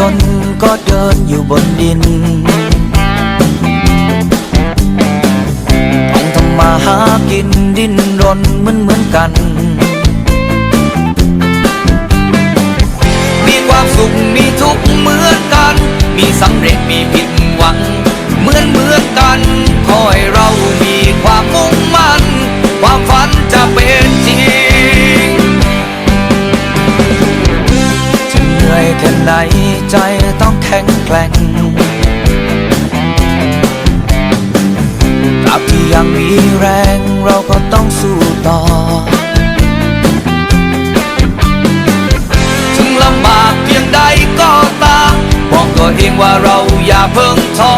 ก็เดินอยู่บนดิน ต้องทำมาหากินดิ้นรนเหมือนเหมือนกัน มีความสุขมีทุกข์เหมือนกัน มีสำเร็จมีผิดหวัง เหมือนเหมือนกันขอให้เรามีความมุ่งมั่น ความฝันจะเป็นจริงจะเหนื่อยแค่ไหน ใจต้องแข็งแกร่งตราบที่ยังมีแรงเราก็ต้องสู้ต่อ ถึงลำบากเพียงใดก็ตามบอกตัวเองว่าเราอย่าเพิ่งท้อ